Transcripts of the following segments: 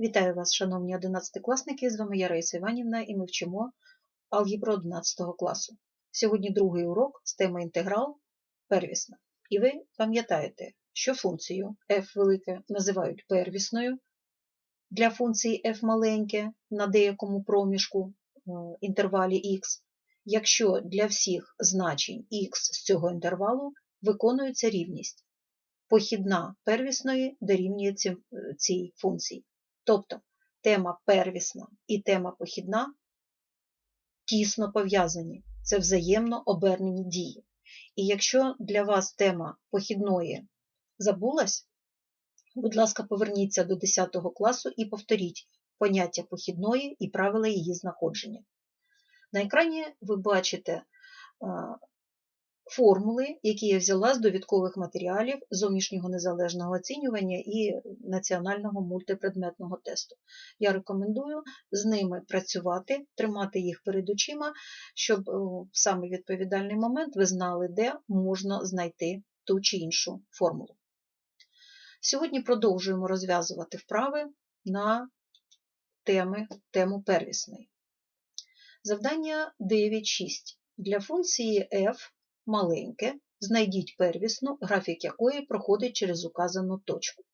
Вітаю вас, шановні 11-класники, з вами я Іванівна і ми вчимо алгебру 11 класу. Сьогодні другий урок з теми інтеграл первісна. І ви пам'ятаєте, що функцію f велике називають первісною для функції f маленьке на деякому проміжку е, інтервалі x, якщо для всіх значень x з цього інтервалу виконується рівність. Похідна первісної дорівнює цій функції. Тобто тема первісна і тема похідна тісно пов'язані, це взаємно обернені дії. І якщо для вас тема похідної забулась, будь ласка, поверніться до 10 класу і повторіть поняття похідної і правила її знаходження. На екрані ви бачите формули, які я взяла з довідкових матеріалів зовнішнього незалежного оцінювання і національного мультипредметного тесту. Я рекомендую з ними працювати, тримати їх перед очима, щоб в саме відповідальний момент ви знали, де можна знайти ту чи іншу формулу. Сьогодні продовжуємо розв'язувати вправи на теми, тему первісної. Завдання 9.6. Для функції f маленьке, знайдіть первісну, графік якої проходить через указану точку.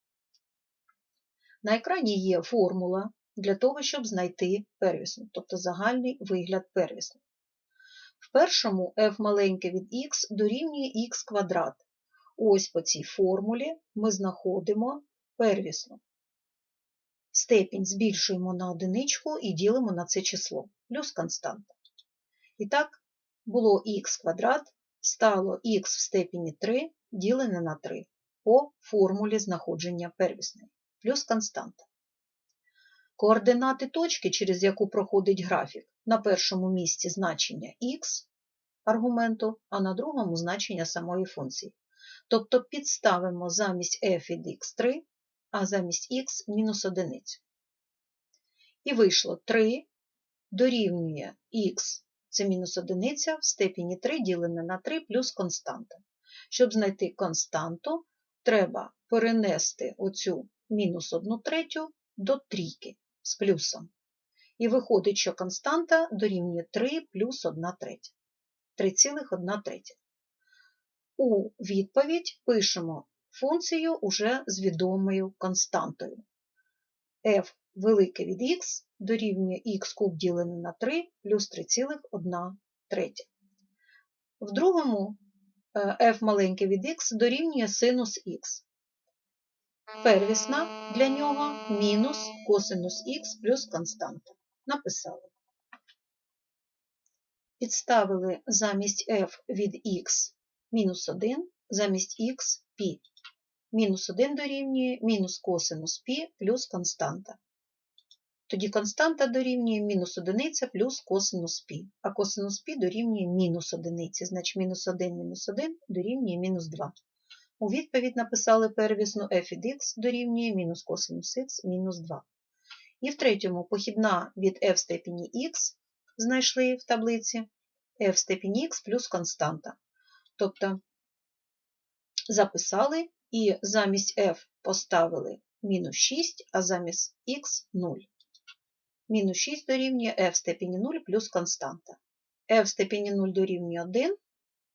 На екрані є формула для того, щоб знайти первісну, тобто загальний вигляд первісну. В першому f маленьке від х дорівнює х квадрат. Ось по цій формулі ми знаходимо первісну. Степінь збільшуємо на одиничку і ділимо на це число, плюс константа. І так, було х квадрат стало х в степені 3 ділене на 3 по формулі знаходження первісної, плюс константа. Координати точки, через яку проходить графік, на першому місці значення х аргументу, а на другому значення самої функції. Тобто підставимо замість f від x3, а замість х мінус одиницю. І вийшло 3 дорівнює х це мінус одиниця в степені 3 ділене на 3 плюс константа. Щоб знайти константу, треба перенести оцю мінус 1 третю до трійки з плюсом. І виходить, що константа дорівнює 3 плюс 1 третя. 3,1 третя. У відповідь пишемо функцію уже з відомою константою. f велике від х дорівнює х куб ділене на 3 плюс 3,1 третя. В другому е, f маленьке від х дорівнює синус х. Первісна для нього мінус косинус х плюс константа. Написали. Підставили замість f від х мінус 1, замість х π. Мінус 1 дорівнює мінус косинус π плюс константа. Тоді константа дорівнює мінус одиниця плюс косинус π. А косинус π дорівнює мінус одиниці, значить мінус 1 мінус 1 дорівнює мінус 2. У відповідь написали первісну f від x дорівнює мінус косинус х мінус 2. І в третьому похідна від f в степені х знайшли в таблиці f в степені х плюс константа. Тобто записали і замість f поставили мінус 6, а замість х 0 мінус 6 дорівнює f в степені 0 плюс константа. f в степені 0 дорівнює 1,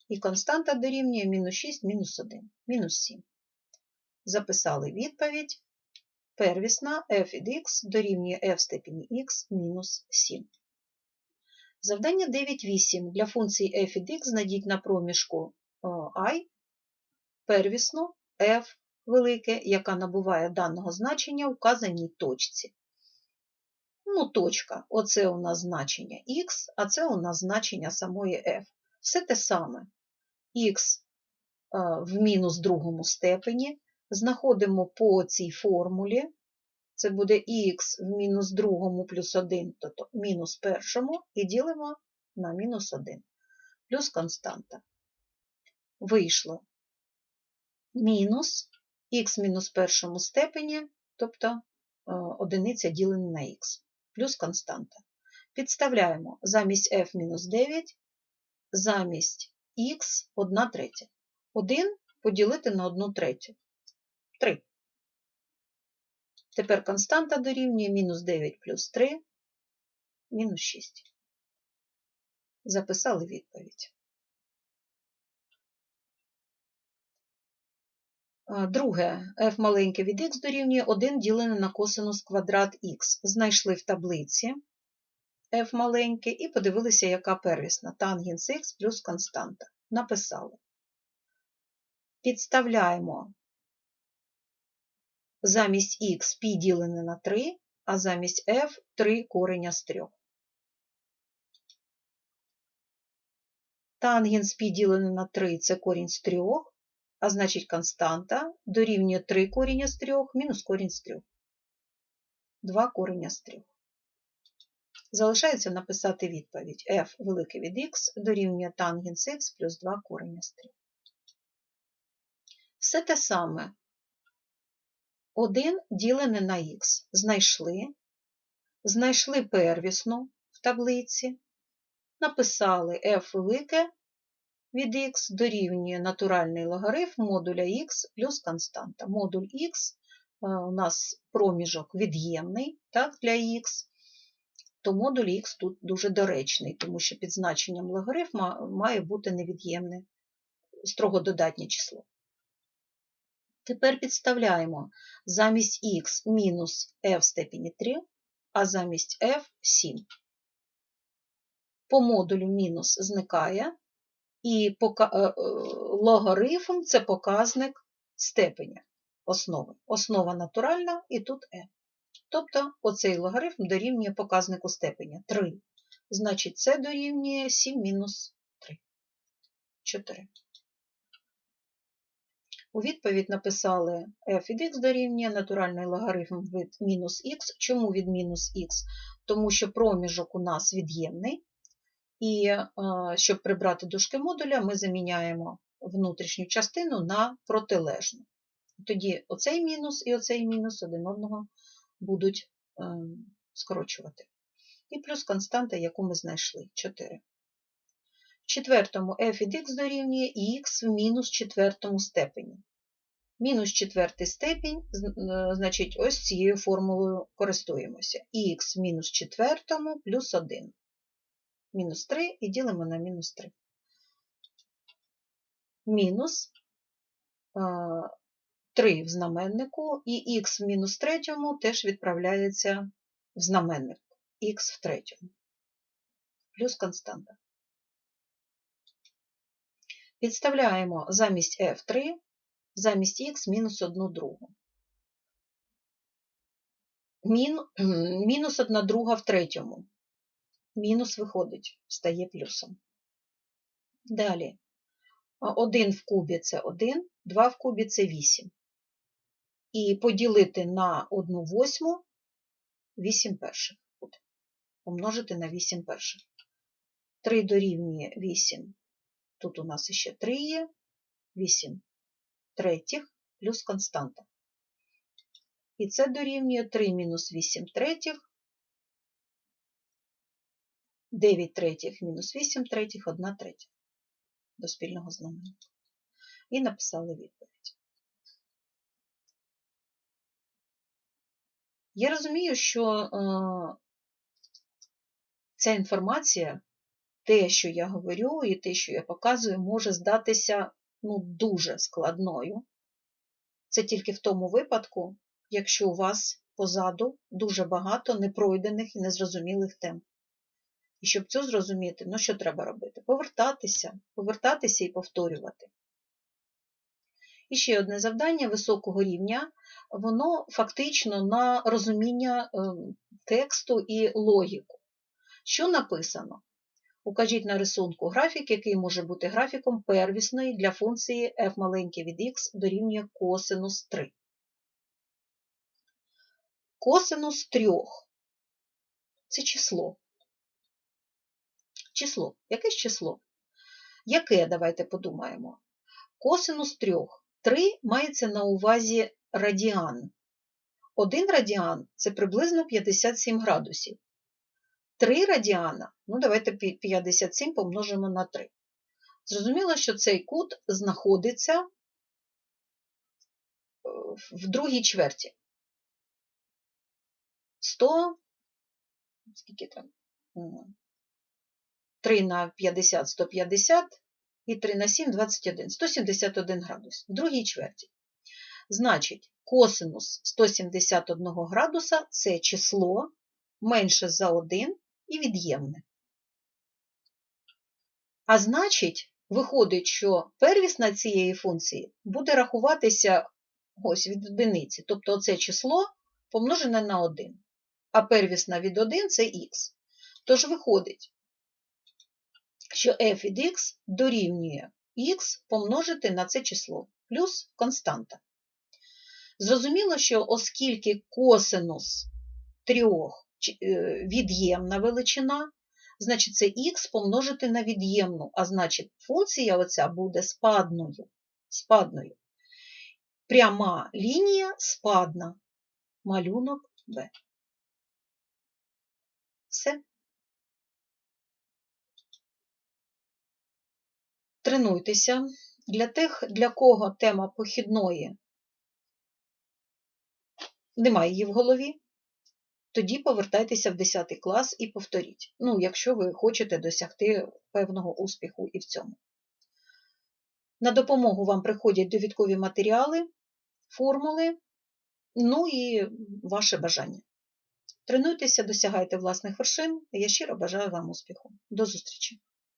і константа дорівнює мінус 6 мінус 1, мінус 7. Записали відповідь. Первісна f від x дорівнює f в степені x мінус 7. Завдання 9.8. Для функції f від x знайдіть на проміжку і первісну f велике, яка набуває даного значення в указаній точці. Ну, точка. Оце у нас значення х, а це у нас значення самої f. Все те саме. Х в мінус другому степені. Знаходимо по цій формулі. Це буде х в мінус другому плюс 1, тобто мінус першому, і ділимо на мінус 1, плюс константа. Вийшло мінус х мінус першому степені, тобто одиниця ділена на х плюс константа. Підставляємо замість f мінус 9, замість х 1 третя. 1 поділити на 1 третю. 3. Тепер константа дорівнює мінус 9 плюс 3, мінус 6. Записали відповідь. Друге, f маленьке від x дорівнює 1 ділене на косинус квадрат х. Знайшли в таблиці f маленьке і подивилися, яка первісна. Тангенс х плюс константа. Написали. Підставляємо замість х π ділене на 3, а замість f 3 кореня з 3. Тангенс π ділене на 3 це корінь з 3, а значить константа дорівнює 3 коріння з 3 мінус корінь з 3. 2 кореня з 3. Залишається написати відповідь f велике від x дорівнює тангенс х плюс 2 кореня з 3. Все те саме. 1 ділене на х. Знайшли. Знайшли первісну в таблиці. Написали f велике від х дорівнює натуральний логарифм модуля х плюс константа. Модуль х у нас проміжок від'ємний так, для х, то модуль х тут дуже доречний, тому що під значенням логарифма має бути невід'ємне, строго додатнє число. Тепер підставляємо замість х мінус f в степені 3, а замість f 7. По модулю мінус зникає, і логарифм це показник степеня основи. Основа натуральна і тут e. Тобто оцей логарифм дорівнює показнику степеня 3. Значить, це дорівнює 7 мінус 3. 4. У відповідь написали f від x дорівнює натуральний логарифм від мінус х. Чому від мінус х? Тому що проміжок у нас від'ємний. І щоб прибрати дужки модуля, ми заміняємо внутрішню частину на протилежну. Тоді оцей мінус і оцей мінус один одного будуть скорочувати. І плюс константа, яку ми знайшли 4. В четвертому f від x дорівнює х в мінус четвертому степені. Мінус четвертий степінь, значить, ось цією формулою користуємося. х в мінус четвертому плюс 1 мінус 3 і ділимо на мінус 3. Мінус 3 в знаменнику, і х в мінус третьому теж відправляється в знаменник х в третьому. Плюс константа. Підставляємо замість f3, замість х мінус 1 другу. Мінус 1 друга в третьому мінус виходить, стає плюсом. Далі 1 в кубі це 1, 2 в кубі це 8. І поділити на 1 восьму 8 перших. Помножити на 8 перших. 3 дорівнює 8. Тут у нас ще 3 є, 8 третіх плюс константа. І це дорівнює 3 мінус 8 третіх 9 третіх мінус 8 третіх, 1 третя до спільного знаменника. І написали відповідь. Я розумію, що е, ця інформація, те, що я говорю, і те, що я показую, може здатися ну, дуже складною. Це тільки в тому випадку, якщо у вас позаду дуже багато непройдених і незрозумілих тем. І щоб це зрозуміти, ну що треба робити? Повертатися, повертатися і повторювати. І ще одне завдання високого рівня, воно фактично на розуміння ем, тексту і логіку. Що написано? Укажіть на рисунку графік, який може бути графіком первісної для функції f маленьке від x дорівнює косинус 3. Косинус 3 це число. Число. Якесь число? Яке, давайте подумаємо. Косинус 3. 3 мається на увазі радіан. Один радіан це приблизно 57 градусів. 3 радіана, ну давайте 57 помножимо на 3. Зрозуміло, що цей кут знаходиться е, в другій чверті. 100, скільки там? 3 на 50, 150 і 3 на 7, 21. 171 градус в другій чверті. Значить, косинус 171 градуса – це число менше за 1 і від'ємне. А значить, виходить, що первісна цієї функції буде рахуватися ось від одиниці. Тобто оце число помножене на 1. А первісна від 1 це х. Тож виходить, що f від x дорівнює х помножити на це число, плюс константа. Зрозуміло, що оскільки косинус трьох від'ємна величина, значить це х помножити на від'ємну, а значить функція оця буде спадною. спадною. Пряма лінія спадна. Малюнок В. Тренуйтеся. Для тих, для кого тема похідної немає її в голові, тоді повертайтеся в 10 клас і повторіть. Ну, якщо ви хочете досягти певного успіху і в цьому. На допомогу вам приходять довідкові матеріали, формули, ну і ваше бажання. Тренуйтеся, досягайте власних вершин. Я щиро бажаю вам успіху. До зустрічі!